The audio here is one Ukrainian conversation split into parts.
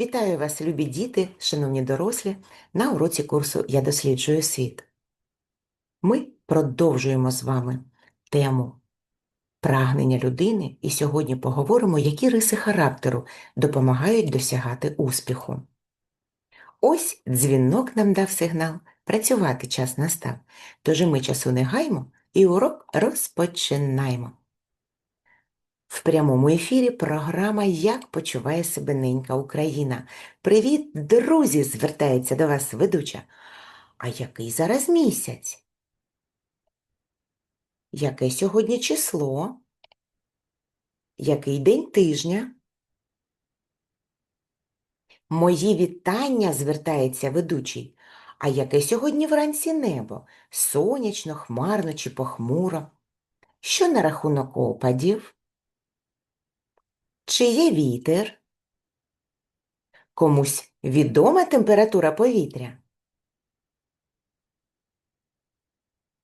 Вітаю вас, любі діти, шановні дорослі, на уроці курсу Я досліджую світ. Ми продовжуємо з вами тему прагнення людини і сьогодні поговоримо, які риси характеру допомагають досягати успіху. Ось дзвінок нам дав сигнал, працювати час настав, тож ми часу не гаймо і урок розпочинаємо. В прямому ефірі програма Як почуває себе ненька Україна. Привіт, друзі! звертається до вас ведуча. А який зараз місяць? Яке сьогодні число? Який день тижня? Мої вітання, звертається ведучий. А яке сьогодні вранці небо? Сонячно, хмарно чи похмуро? Що на рахунок опадів? Чи є вітер? Комусь відома температура повітря?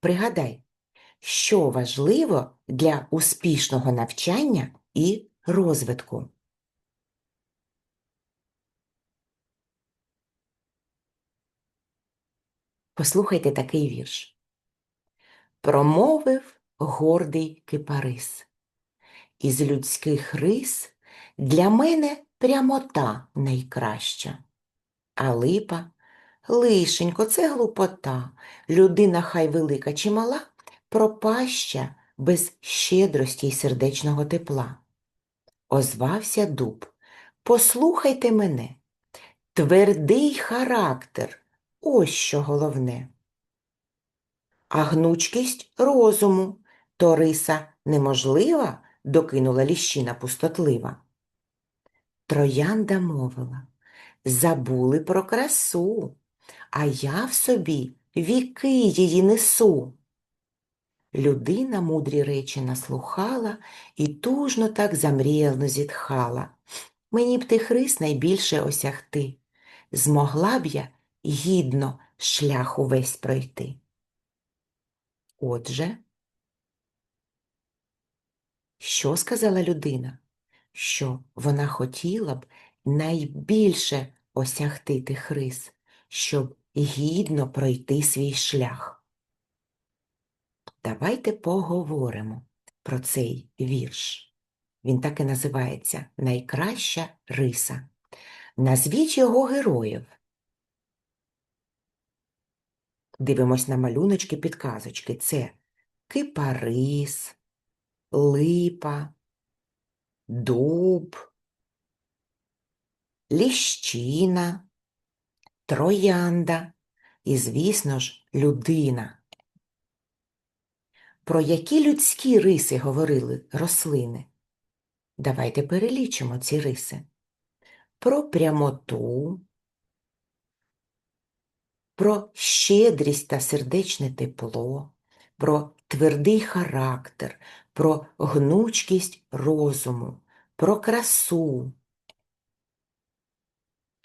Пригадай, що важливо для успішного навчання і розвитку. Послухайте такий вірш. Промовив гордий кипарис. Із людських рис для мене прямота найкраща. А липа, лишенько, це глупота. Людина хай велика чи мала, пропаща без щедрості й сердечного тепла. Озвався дуб. Послухайте мене. Твердий характер ось що головне. А гнучкість розуму то риса неможлива, докинула ліщина пустотлива. Троянда мовила, забули про красу, а я в собі віки її несу. Людина мудрі речі наслухала і тужно так замріялно зітхала. Мені б тих рис найбільше осягти. Змогла б я гідно шлях увесь пройти. Отже, що сказала людина? Що вона хотіла б найбільше осягти тих рис, щоб гідно пройти свій шлях. Давайте поговоримо про цей вірш. Він так і називається Найкраща риса. Назвіть його героїв. Дивимось на малюночки підказочки. Це кипарис, липа, дуб, ліщина, троянда і, звісно ж, людина. Про які людські риси говорили рослини? Давайте перелічимо ці риси. Про прямоту, про щедрість та сердечне тепло, про твердий характер, про гнучкість розуму, про красу.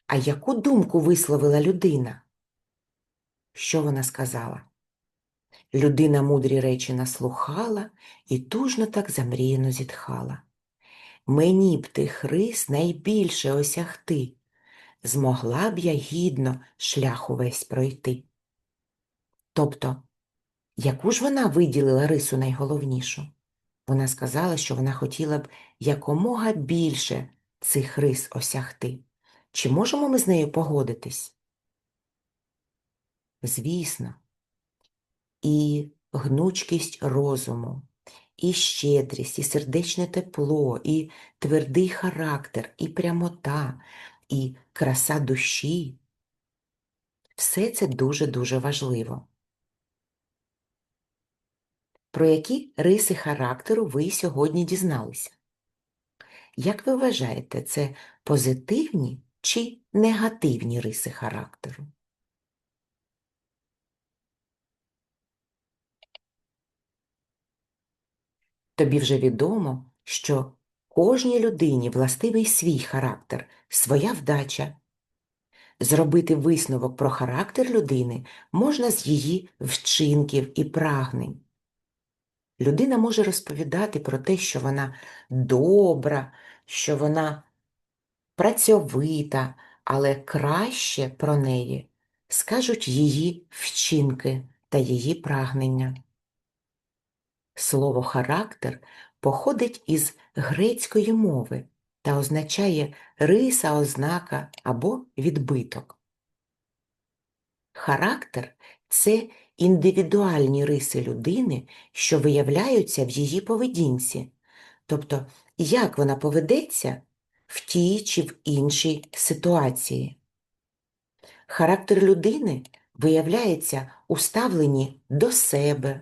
А яку думку висловила людина? Що вона сказала? Людина мудрі речі наслухала і тужно так замріяно зітхала. Мені б тих рис найбільше осягти, змогла б я гідно шлях увесь пройти. Тобто, яку ж вона виділила рису найголовнішу? Вона сказала, що вона хотіла б якомога більше цих рис осягти. Чи можемо ми з нею погодитись? Звісно, і гнучкість розуму, і щедрість, і сердечне тепло, і твердий характер, і прямота, і краса душі. Все це дуже-дуже важливо. Про які риси характеру ви сьогодні дізналися? Як ви вважаєте, це позитивні чи негативні риси характеру? Тобі вже відомо, що кожній людині властивий свій характер, своя вдача. Зробити висновок про характер людини можна з її вчинків і прагнень. Людина може розповідати про те, що вона добра, що вона працьовита, але краще про неї скажуть її вчинки та її прагнення. Слово характер походить із грецької мови та означає риса, ознака або відбиток. Характер це індивідуальні риси людини, що виявляються в її поведінці, тобто як вона поведеться в тій чи в іншій ситуації. Характер людини виявляється у ставленні до себе.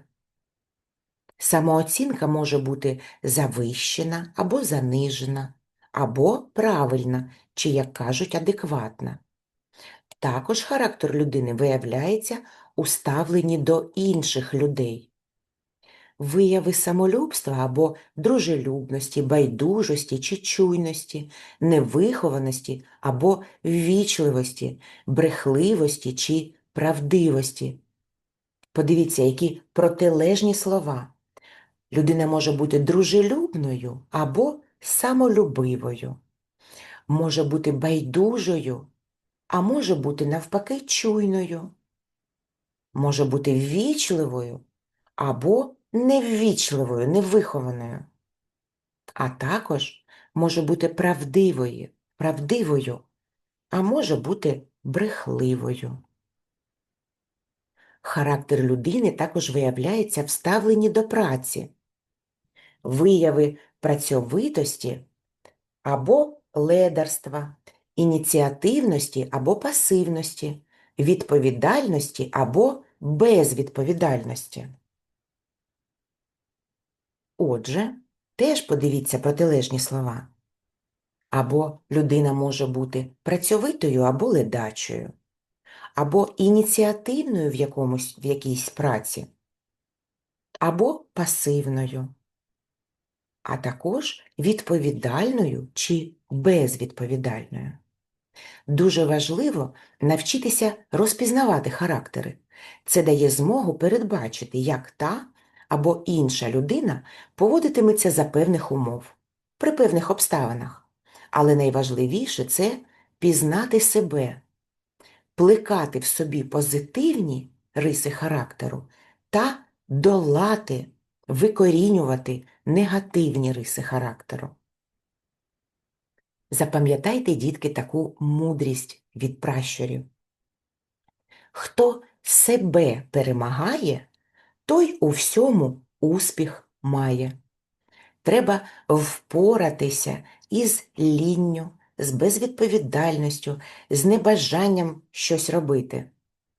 Самооцінка може бути завищена або занижена, або правильна, чи, як кажуть, адекватна. Також характер людини виявляється у ставленні до інших людей. Вияви самолюбства або дружелюбності, байдужості чи чуйності, невихованості або ввічливості, брехливості чи правдивості. Подивіться, які протилежні слова. Людина може бути дружелюбною або самолюбивою, може бути байдужою, а може бути навпаки чуйною, може бути ввічливою або неввічливою, невихованою, а також може бути правдивою, правдивою, а може бути брехливою. Характер людини також виявляється в ставленні до праці, вияви працьовитості або ледарства, ініціативності або пасивності, відповідальності або безвідповідальності. Отже, теж подивіться протилежні слова. Або людина може бути працьовитою або ледачою, або ініціативною в, якомусь, в якійсь праці, або пасивною, а також відповідальною чи безвідповідальною. Дуже важливо навчитися розпізнавати характери. Це дає змогу передбачити, як та або інша людина поводитиметься за певних умов, при певних обставинах. Але найважливіше це пізнати себе, плекати в собі позитивні риси характеру та долати, викорінювати негативні риси характеру. Запам'ятайте, дітки, таку мудрість від пращурів. Хто себе перемагає, той у всьому успіх має. Треба впоратися із лінню, з безвідповідальністю, з небажанням щось робити.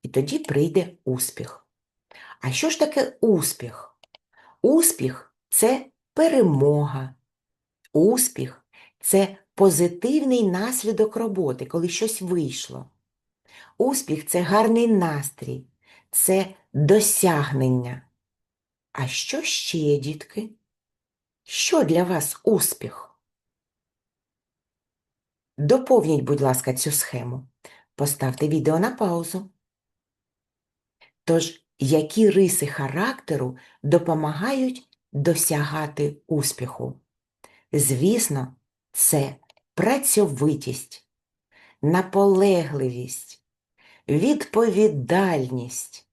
І тоді прийде успіх. А що ж таке успіх? Успіх це перемога. Успіх це позитивний наслідок роботи, коли щось вийшло. Успіх це гарний настрій, це досягнення. А що ще, дітки? Що для вас успіх? Доповніть, будь ласка, цю схему. Поставте відео на паузу. Тож, які риси характеру допомагають досягати успіху? Звісно, це працьовитість, наполегливість, відповідальність,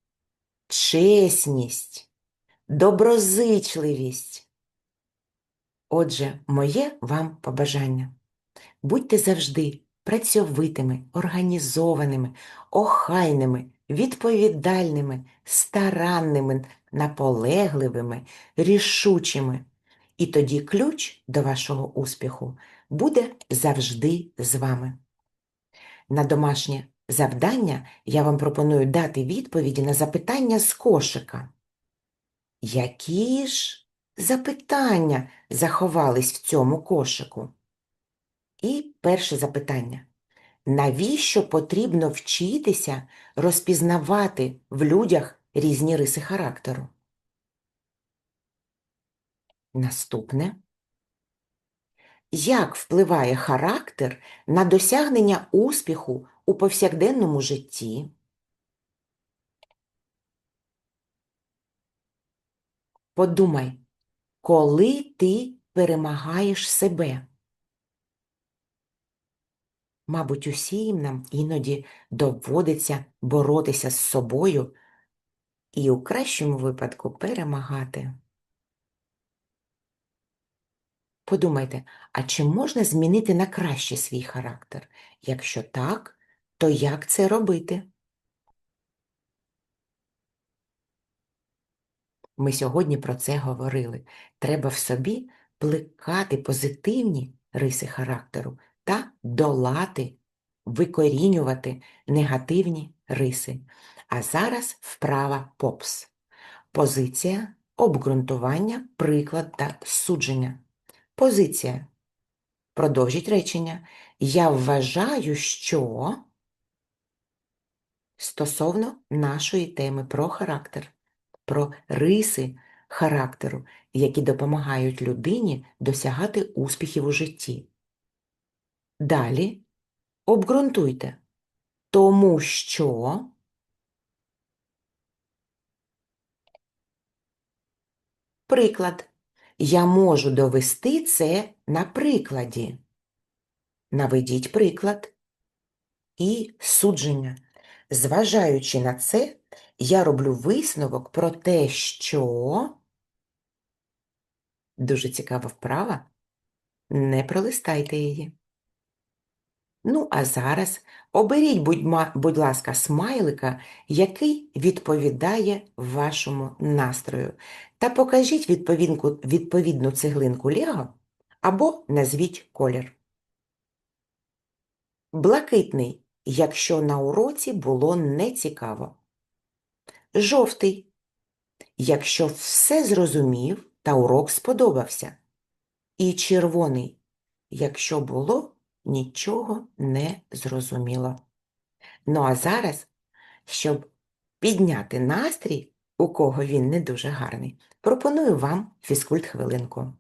чесність, доброзичливість. Отже, моє вам побажання. Будьте завжди працьовитими, організованими, охайними, відповідальними, старанними, наполегливими, рішучими. І тоді ключ до вашого успіху буде завжди з вами. На домашнє завдання я вам пропоную дати відповіді на запитання з кошика. Які ж запитання заховались в цьому кошику? І перше запитання. Навіщо потрібно вчитися розпізнавати в людях різні риси характеру? Наступне. Як впливає характер на досягнення успіху у повсякденному житті? Подумай, коли ти перемагаєш себе? Мабуть, усім нам іноді доводиться боротися з собою і у кращому випадку перемагати. Подумайте, а чи можна змінити на краще свій характер? Якщо так, то як це робити? Ми сьогодні про це говорили. Треба в собі плекати позитивні риси характеру та долати, викорінювати негативні риси. А зараз вправа ПОПС. Позиція, обґрунтування, приклад та судження. Позиція. Продовжіть речення. Я вважаю, що стосовно нашої теми про характер, про риси характеру, які допомагають людині досягати успіхів у житті. Далі обґрунтуйте, тому що приклад. Я можу довести це на прикладі. Наведіть приклад і судження. Зважаючи на це, я роблю висновок про те, що дуже цікава вправа. Не пролистайте її. Ну, а зараз оберіть, будь, будь ласка, смайлика, який відповідає вашому настрою, та покажіть відповідну, цеглинку Лего або назвіть колір. Блакитний, якщо на уроці було нецікаво. Жовтий, якщо все зрозумів та урок сподобався. І червоний, якщо було нічого не зрозуміло. Ну а зараз, щоб підняти настрій, у кого він не дуже гарний, пропоную вам фізкульт хвилинку.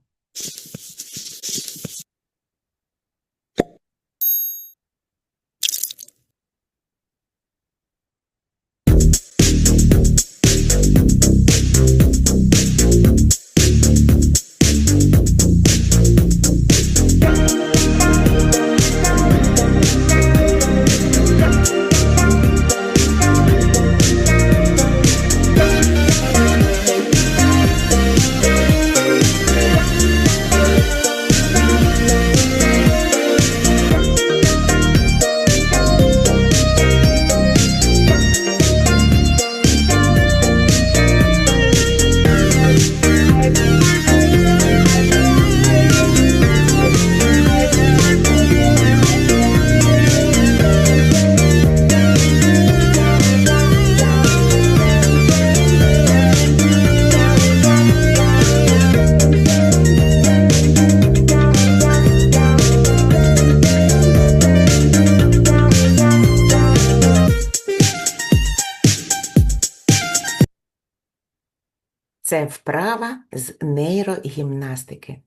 Це вправа з нейрогімнастики.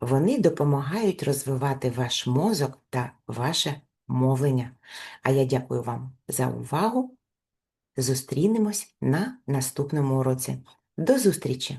Вони допомагають розвивати ваш мозок та ваше мовлення. А я дякую вам за увагу. Зустрінемось на наступному уроці. До зустрічі!